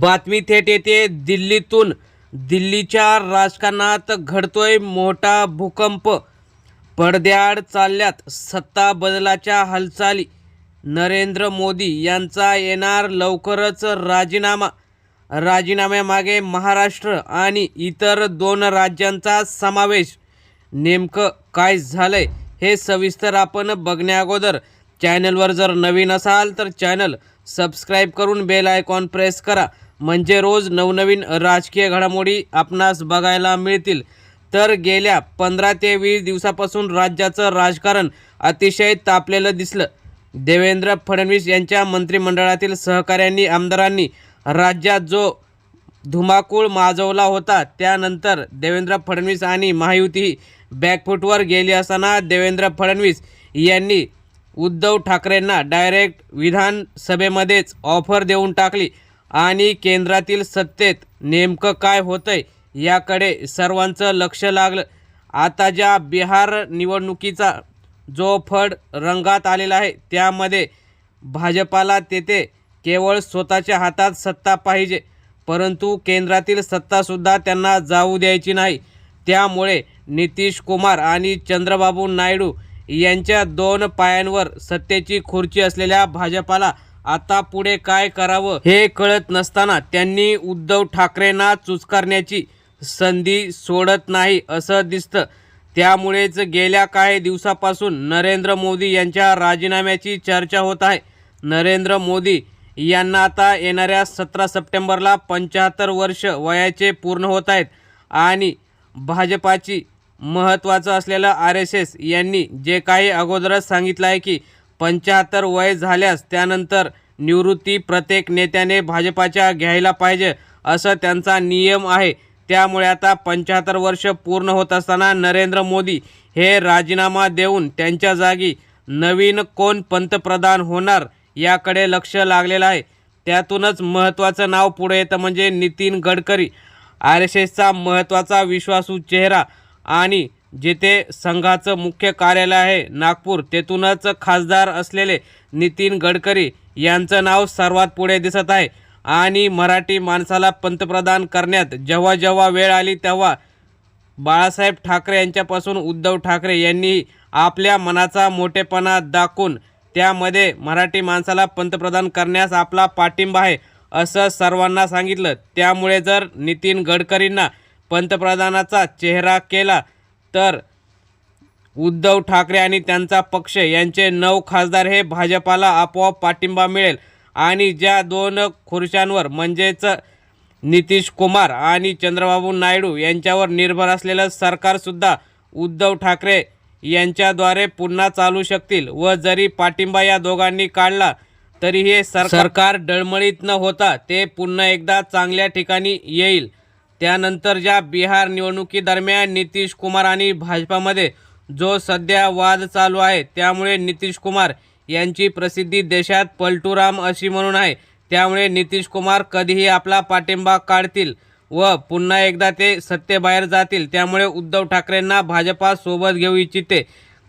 बातमी थेट येते. दिल्लीतून दिल्लीच्या राजकारणात घडतोय मोठा भूकंप. पडद्याआड चालल्यात सत्ता बदलाच्या हालचाली. नरेंद्र मोदी यांचा येणार लवकरच राजीनामा. राजीनाम्यामागे महाराष्ट्र आणि इतर दोन राज्यांचा समावेश. नेमकं काय झालंय हे सविस्तर आपण बघण्याअगोदर. चॅनलवर जर नवीन असाल तर चॅनल सबस्क्राईब करून बेल आयकॉन प्रेस करा. म्हणजे रोज नवनवीन राजकीय घडामोडी आपणास बघायला मिळतील. तर गेल्या पंधरा ते वीस दिवसापासून राज्याचं राजकारण अतिशय तापलेलं दिसलं. देवेंद्र फडणवीस यांच्या मंत्रिमंडळातील सहकाऱ्यांनी आमदारांनी राज्यात जो धुमाकूळ माजवला होता त्यानंतर देवेंद्र फडणवीस आणि महायुती बॅकफूटवर गेली असताना देवेंद्र फडणवीस यांनी उद्धव ठाकरेंना डायरेक्ट विधानसभेमध्येच ऑफर देऊन टाकली. आणि केंद्रातील सत्तेत नेमकं काय होतंय याकडे सर्वांचं लक्ष लागलं. आता ज्या बिहार निवडणुकीचा जो फड रंगात आलेला आहे त्यामध्ये भाजपाला तेथे केवळ स्वतःच्या हातात सत्ता पाहिजे. परंतु केंद्रातील सत्तासुद्धा त्यांना जाऊ द्यायची नाही. त्यामुळे नितीश कुमार आणि चंद्रबाबू नायडू यांच्या दोन पायांवर सत्तेची खुर्ची असलेल्या भाजपाला आता पुढे काय करावं हे कळत नसताना त्यांनी उद्धव ठाकरेंना चुचकारण्याची संधी सोडत नाही असं दिसतं. त्यामुळेच गेल्या काही दिवसापासून नरेंद्र मोदी यांच्या राजीनाम्याची चर्चा होत आहे. नरेंद्र मोदी यांना आता येणाऱ्या सतरा सप्टेंबरला पंच्याहत्तर वर्ष वयाचे पूर्ण होत आहेत आणि भाजपाची महत्त्वाचं असलेलं आर एस एस यांनी जे काही अगोदरच सांगितलं आहे की पंच्याहत्तर वय झाल्यास त्यानंतर निवृत्ती प्रत्येक नेत्याने भाजपाच्या घ्यायला पाहिजे असं त्यांचा नियम आहे. त्यामुळे आता पंच्याहत्तर वर्ष पूर्ण होत असताना नरेंद्र मोदी हे राजीनामा देऊन त्यांच्या जागी नवीन कोण पंतप्रधान होणार याकडे लक्ष लागलेलं आहे. त्यातूनच महत्त्वाचं नाव पुढे येतं म्हणजे नितीन गडकरी. आर एस एसचा महत्त्वाचा विश्वासू चेहरा आणि जेथे संघाचं मुख्य कार्यालय आहे नागपूर तेथूनच खासदार असलेले नितीन गडकरी यांचं नाव सर्वात पुढे दिसत आहे. आणि मराठी माणसाला पंतप्रधान करण्यात जेव्हा जेव्हा वेळ आली तेव्हा बाळासाहेब ठाकरे यांच्यापासून उद्धव ठाकरे यांनी आपल्या मनाचा मोठेपणा दाखवून त्यामध्ये मराठी माणसाला पंतप्रधान करण्यास आपला पाठिंबा आहे असं सर्वांना सांगितलं. त्यामुळे जर नितीन गडकरींना पंतप्रधानाचा चेहरा केला तर उद्धव ठाकरे आणि त्यांचा पक्ष यांचे नऊ खासदार हे भाजपाला आपोआप पाठिंबा मिळेल. आणि ज्या दोन खुर्च्यांवर म्हणजेच नितीश कुमार आणि चंद्रबाबू नायडू यांच्यावर निर्भर असलेलं सरकारसुद्धा उद्धव ठाकरे यांच्याद्वारे पुन्हा चालू शकतील व जरी पाठिंबा या दोघांनी काढला तरी हे सर सरकार डळमळीत न होता ते पुन्हा एकदा चांगल्या ठिकाणी येईल. त्यानंतर ज्या बिहार निवडणुकीदरम्यान नितीश कुमार आणि भाजपामध्ये जो सध्या वाद चालू आहे त्यामुळे नितीश कुमार यांची प्रसिद्धी देशात पलटूराम अशी म्हणून आहे. त्यामुळे नितीश कुमार कधीही आपला पाठिंबा काढतील व पुन्हा एकदा ते सत्तेबाहेर जातील. त्यामुळे उद्धव ठाकरेंना भाजपा सोबत घेऊ इच्छिते.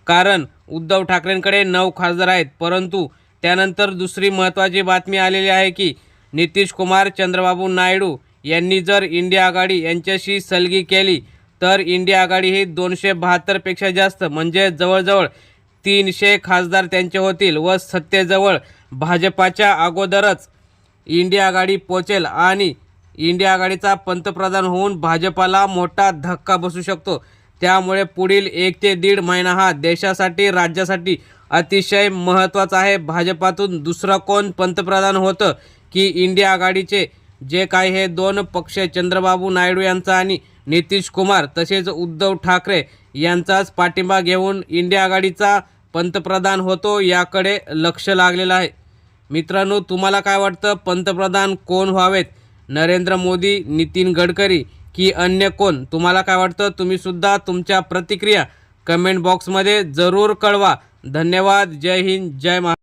कारण उद्धव ठाकरेंकडे नऊ खासदार आहेत. परंतु त्यानंतर दुसरी महत्त्वाची बातमी आलेली आहे की नितीश कुमार चंद्रबाबू नायडू यांनी जर इंडिया आघाडी यांच्याशी सलगी केली तर इंडिया आघाडी ही दोनशे बहात्तरपेक्षा जास्त म्हणजे जवळजवळ तीनशे खासदार त्यांचे होतील व सत्तेजवळ भाजपाच्या अगोदरच इंडिया आघाडी पोचेल आणि इंडिया आघाडीचा पंतप्रधान होऊन भाजपाला मोठा धक्का बसू शकतो. त्यामुळे पुढील एक ते दीड महिना हा देशासाठी राज्यासाठी अतिशय महत्त्वाचा आहे. भाजपातून दुसरा कोण पंतप्रधान होतं की इंडिया आघाडीचे जे काय हे दोन पक्ष चंद्रबाबू नायडू यांचा आणि नितीश कुमार तसेच उद्धव ठाकरे यांचाच पाठिंबा घेऊन इंडिया आघाडीचा पंतप्रधान होतो याकडे लक्ष लागलेलं आहे. मित्रांनो तुम्हाला काय वाटतं? पंतप्रधान कोण व्हावेत? नरेंद्र मोदी नितीन गडकरी की अन्य कोण? तुम्हाला काय वाटतं? तुम्हीसुद्धा तुमच्या प्रतिक्रिया कमेंट बॉक्समध्ये जरूर कळवा. धन्यवाद. जय हिंद. जय महा